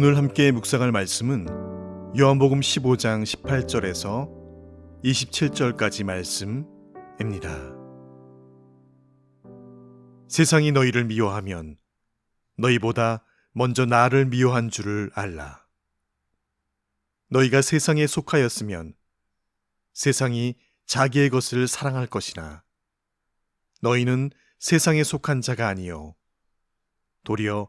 오늘 함께 묵상할 말씀은 요한복음 15장 18절에서 27절까지 말씀입니다. 세상이 너희를 미워하면 너희보다 먼저 나를 미워한 줄을 알라. 너희가 세상에 속하였으면 세상이 자기의 것을 사랑할 것이나 너희는 세상에 속한 자가 아니요 도리어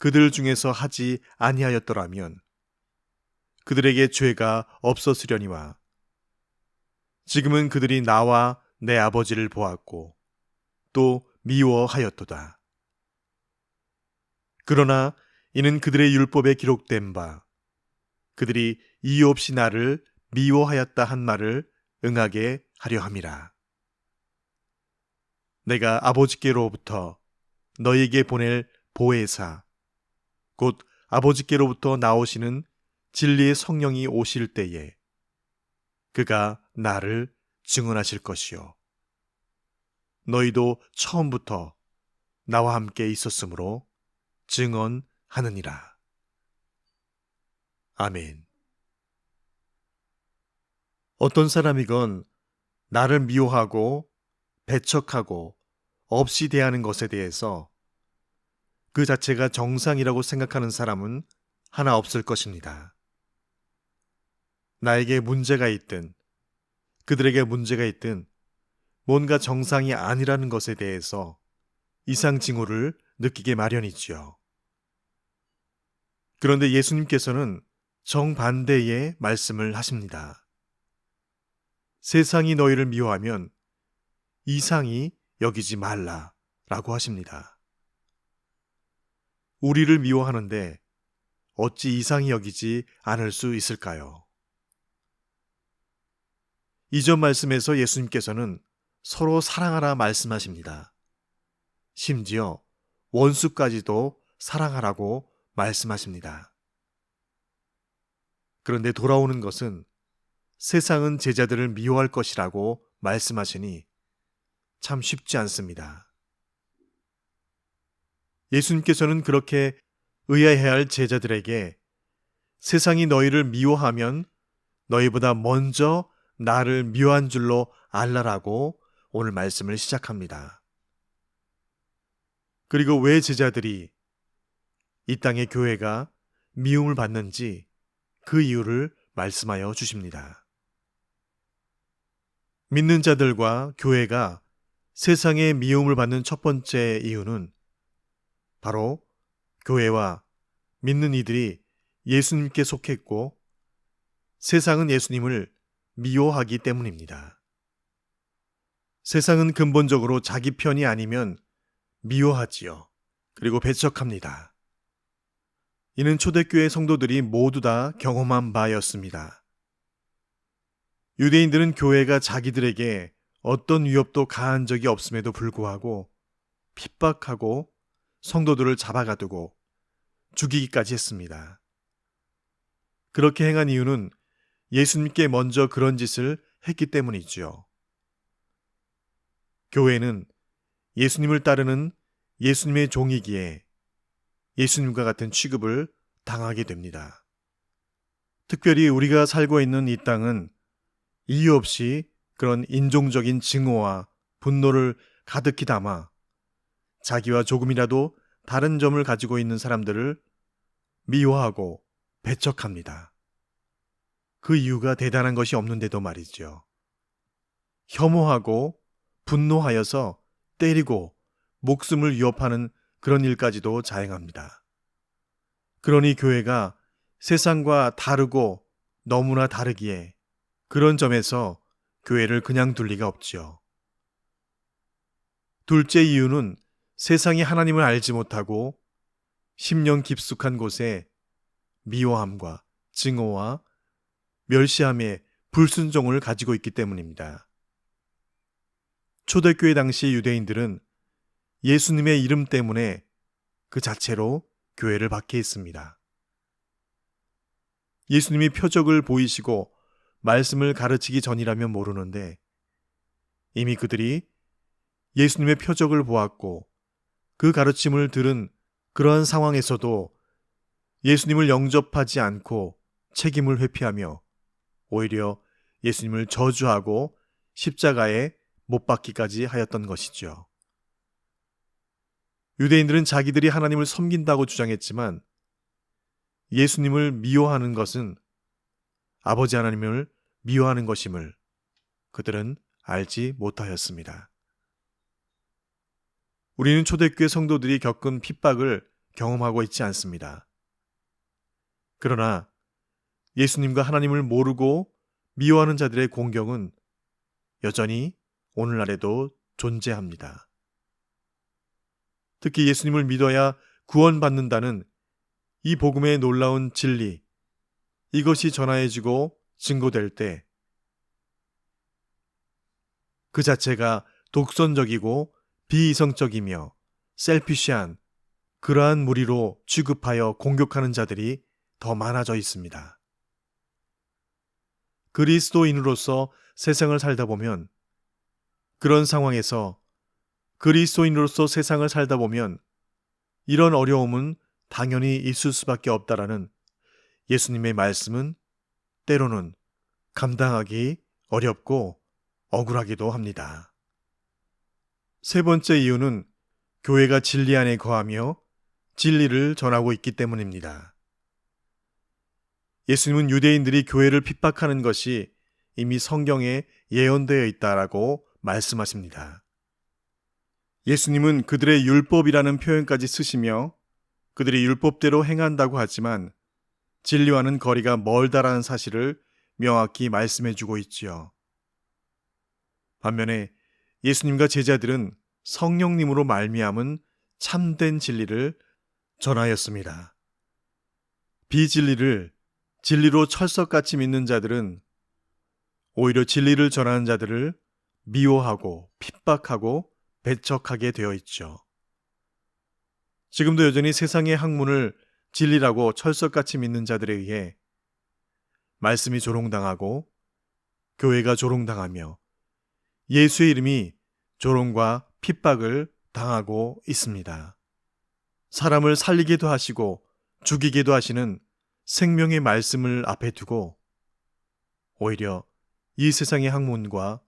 그들 중에서 하지 아니하였더라면 그들에게 죄가 없었으려니와 지금은 그들이 나와 내 아버지를 보았고 또 미워하였도다. 그러나 이는 그들의 율법에 기록된 바 그들이 이유 없이 나를 미워하였다 한 말을 응하게 하려 함이라. 내가 아버지께로부터 너희에게 보낼 보혜사 곧 아버지께로부터 나오시는 진리의 성령이 오실 때에 그가 나를 증언하실 것이요 너희도 처음부터 나와 함께 있었으므로 증언하느니라. 아멘. 어떤 사람이건 나를 미워하고 배척하고 없이 대하는 것에 대해서 그 자체가 정상이라고 생각하는 사람은 하나 없을 것입니다. 나에게 문제가 있든 그들에게 문제가 있든 뭔가 정상이 아니라는 것에 대해서 이상 징후를 느끼게 마련이지요. 그런데 예수님께서는 정반대의 말씀을 하십니다. 세상이 너희를 미워하면 이상이 여기지 말라 라고 하십니다. 우리를 미워하는데 어찌 이상이 여기지 않을 수 있을까요? 이전 말씀에서 예수님께서는 서로 사랑하라 말씀하십니다. 심지어 원수까지도 사랑하라고 말씀하십니다. 그런데 돌아오는 것은 세상은 제자들을 미워할 것이라고 말씀하시니 참 쉽지 않습니다. 예수님께서는 그렇게 의아해야 할 제자들에게 세상이 너희를 미워하면 너희보다 먼저 나를 미워한 줄로 알라라고 오늘 말씀을 시작합니다. 그리고 왜 제자들이 이 땅의 교회가 미움을 받는지 그 이유를 말씀하여 주십니다. 믿는 자들과 교회가 세상의 미움을 받는 첫 번째 이유는 바로 교회와 믿는 이들이 예수님께 속했고 세상은 예수님을 미워하기 때문입니다. 세상은 근본적으로 자기 편이 아니면 미워하지요. 그리고 배척합니다. 이는 초대교회 성도들이 모두 다 경험한 바였습니다. 유대인들은 교회가 자기들에게 어떤 위협도 가한 적이 없음에도 불구하고 핍박하고 성도들을 잡아가두고 죽이기까지 했습니다. 그렇게 행한 이유는 예수님께 먼저 그런 짓을 했기 때문이지요. 교회는 예수님을 따르는 예수님의 종이기에 예수님과 같은 취급을 당하게 됩니다. 특별히 우리가 살고 있는 이 땅은 이유 없이 그런 인종적인 증오와 분노를 가득히 담아 자기와 조금이라도 다른 점을 가지고 있는 사람들을 미워하고 배척합니다. 그 이유가 대단한 것이 없는데도 말이죠. 혐오하고 분노하여서 때리고 목숨을 위협하는 그런 일까지도 자행합니다. 그러니 교회가 세상과 다르고 너무나 다르기에 그런 점에서 교회를 그냥 둘 리가 없지요. 둘째 이유는 세상이 하나님을 알지 못하고 10년 깊숙한 곳에 미워함과 증오와 멸시함의 불순종을 가지고 있기 때문입니다. 초대교회 당시 유대인들은 예수님의 이름 때문에 그 자체로 교회를 박해했습니다. 예수님이 표적을 보이시고 말씀을 가르치기 전이라면 모르는데 이미 그들이 예수님의 표적을 보았고 그 가르침을 들은 그러한 상황에서도 예수님을 영접하지 않고 책임을 회피하며 오히려 예수님을 저주하고 십자가에 못 박기까지 하였던 것이죠. 유대인들은 자기들이 하나님을 섬긴다고 주장했지만 예수님을 미워하는 것은 아버지 하나님을 미워하는 것임을 그들은 알지 못하였습니다. 우리는 초대교회 성도들이 겪은 핍박을 경험하고 있지 않습니다. 그러나 예수님과 하나님을 모르고 미워하는 자들의 공경은 여전히 오늘날에도 존재합니다. 특히 예수님을 믿어야 구원받는다는 이 복음의 놀라운 진리, 이것이 전하해지고 증거될 때, 그 자체가 독선적이고 비이성적이며 셀피시한 그러한 무리로 취급하여 공격하는 자들이 더 많아져 있습니다. 그리스도인으로서 세상을 살다 보면 그런 상황에서 그리스도인으로서 세상을 살다 보면 이런 어려움은 당연히 있을 수밖에 없다라는 예수님의 말씀은 때로는 감당하기 어렵고 억울하기도 합니다. 세 번째 이유는 교회가 진리 안에 거하며 진리를 전하고 있기 때문입니다. 예수님은 유대인들이 교회를 핍박하는 것이 이미 성경에 예언되어 있다라고 말씀하십니다. 예수님은 그들의 율법이라는 표현까지 쓰시며 그들이 율법대로 행한다고 하지만 진리와는 거리가 멀다라는 사실을 명확히 말씀해 주고 있지요. 반면에 예수님과 제자들은 성령님으로 말미암은 참된 진리를 전하였습니다. 비진리를 진리로 철석같이 믿는 자들은 오히려 진리를 전하는 자들을 미워하고 핍박하고 배척하게 되어 있죠. 지금도 여전히 세상의 학문을 진리라고 철석같이 믿는 자들에 의해 말씀이 조롱당하고 교회가 조롱당하며 예수의 이름이 조롱과 핍박을 당하고 있습니다. 사람을 살리기도 하시고 죽이기도 하시는 생명의 말씀을 앞에 두고 오히려 이 세상의 학문과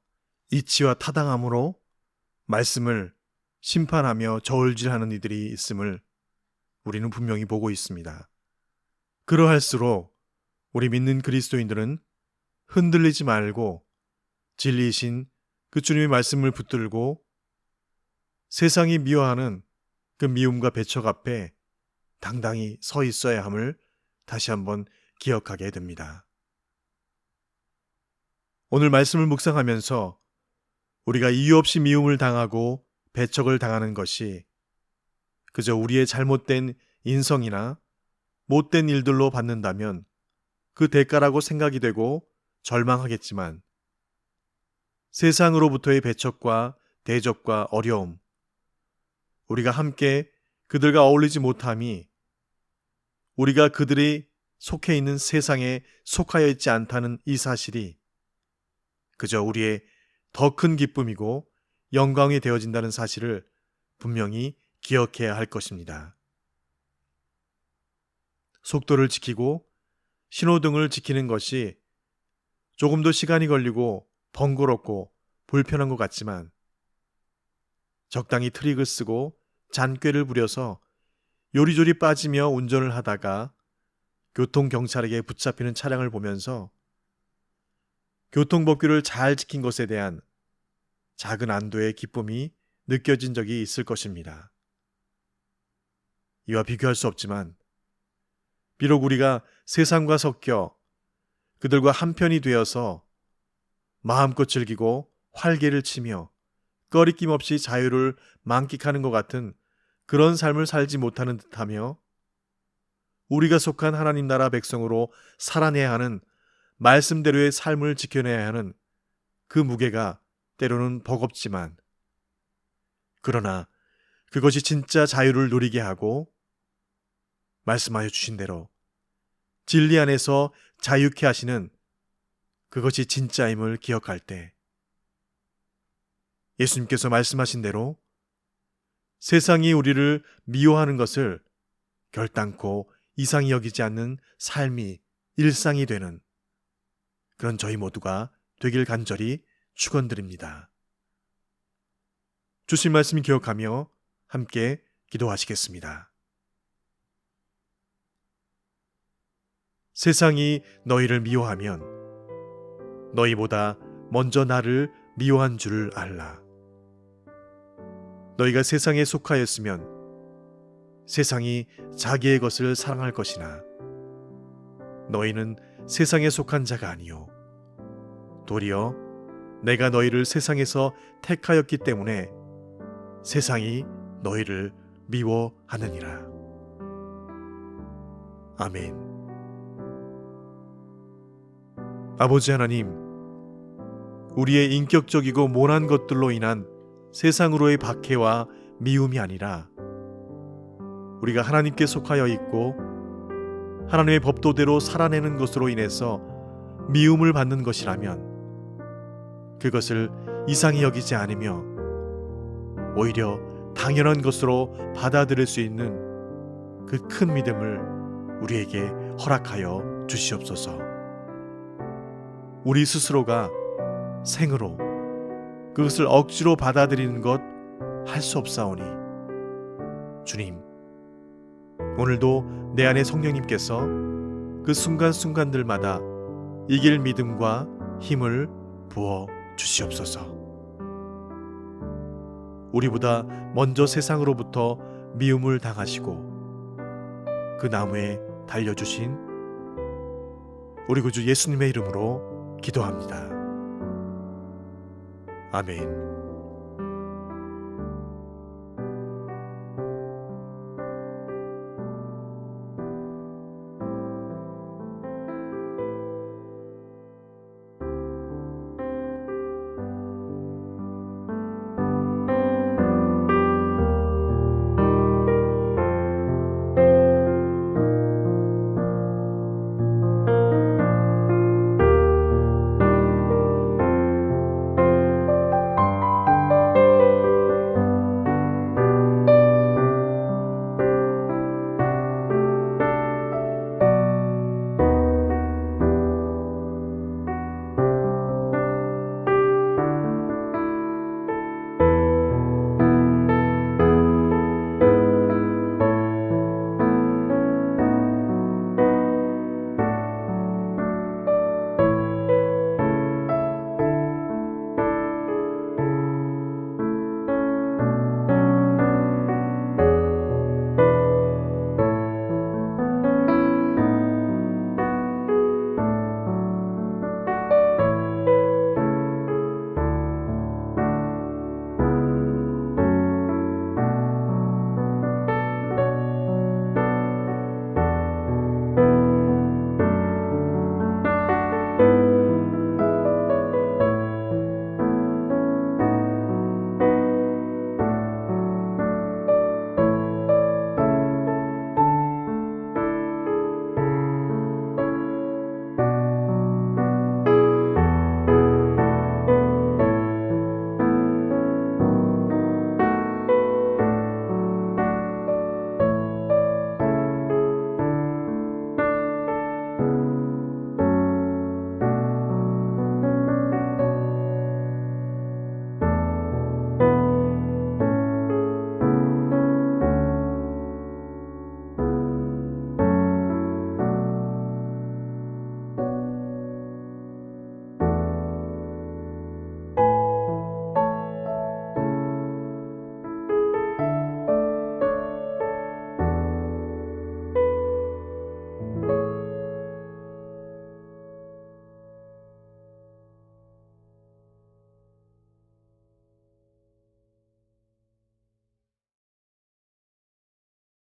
이치와 타당함으로 말씀을 심판하며 저울질하는 이들이 있음을 우리는 분명히 보고 있습니다. 그러할수록 우리 믿는 그리스도인들은 흔들리지 말고 진리이신 그 주님의 말씀을 붙들고 세상이 미워하는 그 미움과 배척 앞에 당당히 서 있어야 함을 다시 한번 기억하게 됩니다. 오늘 말씀을 묵상하면서 우리가 이유 없이 미움을 당하고 배척을 당하는 것이 그저 우리의 잘못된 인성이나 못된 일들로 받는다면 그 대가라고 생각이 되고 절망하겠지만 세상으로부터의 배척과 대적과 어려움, 우리가 함께 그들과 어울리지 못함이 우리가 그들이 속해 있는 세상에 속하여 있지 않다는 이 사실이 그저 우리의 더 큰 기쁨이고 영광이 되어진다는 사실을 분명히 기억해야 할 것입니다. 속도를 지키고 신호등을 지키는 것이 조금 더 시간이 걸리고 번거롭고 불편한 것 같지만 적당히 트릭을 쓰고 잔꾀를 부려서 요리조리 빠지며 운전을 하다가 교통경찰에게 붙잡히는 차량을 보면서 교통법규를 잘 지킨 것에 대한 작은 안도의 기쁨이 느껴진 적이 있을 것입니다. 이와 비교할 수 없지만, 비록 우리가 세상과 섞여 그들과 한편이 되어서 마음껏 즐기고 활개를 치며 꺼리낌 없이 자유를 만끽하는 것 같은 그런 삶을 살지 못하는 듯하며 우리가 속한 하나님 나라 백성으로 살아내야 하는 말씀대로의 삶을 지켜내야 하는 그 무게가 때로는 버겁지만 그러나 그것이 진짜 자유를 누리게 하고 말씀하여 주신 대로 진리 안에서 자유케 하시는 그것이 진짜임을 기억할 때 예수님께서 말씀하신 대로 세상이 우리를 미워하는 것을 결단코 이상히 여기지 않는 삶이 일상이 되는 그런 저희 모두가 되길 간절히 축원드립니다. 주신 말씀 기억하며 함께 기도하시겠습니다. 세상이 너희를 미워하면 너희보다 먼저 나를 미워한 줄을 알라. 너희가 세상에 속하였으면 세상이 자기의 것을 사랑할 것이나 너희는 세상에 속한 자가 아니요 도리어 내가 너희를 세상에서 택하였기 때문에 세상이 너희를 미워하느니라. 아멘. 아버지 하나님, 우리의 인격적이고 모난 것들로 인한 세상으로의 박해와 미움이 아니라 우리가 하나님께 속하여 있고 하나님의 법도대로 살아내는 것으로 인해서 미움을 받는 것이라면 그것을 이상히 여기지 않으며 오히려 당연한 것으로 받아들일 수 있는 그 큰 믿음을 우리에게 허락하여 주시옵소서. 우리 스스로가 생으로 그것을 억지로 받아들이는 것 할 수 없사오니 주님 오늘도 내 안에 성령님께서 그 순간순간들마다 이길 믿음과 힘을 부어 주시옵소서. 우리보다 먼저 세상으로부터 미움을 당하시고 그 나무에 달려주신 우리 구주 예수님의 이름으로 기도합니다. 아멘.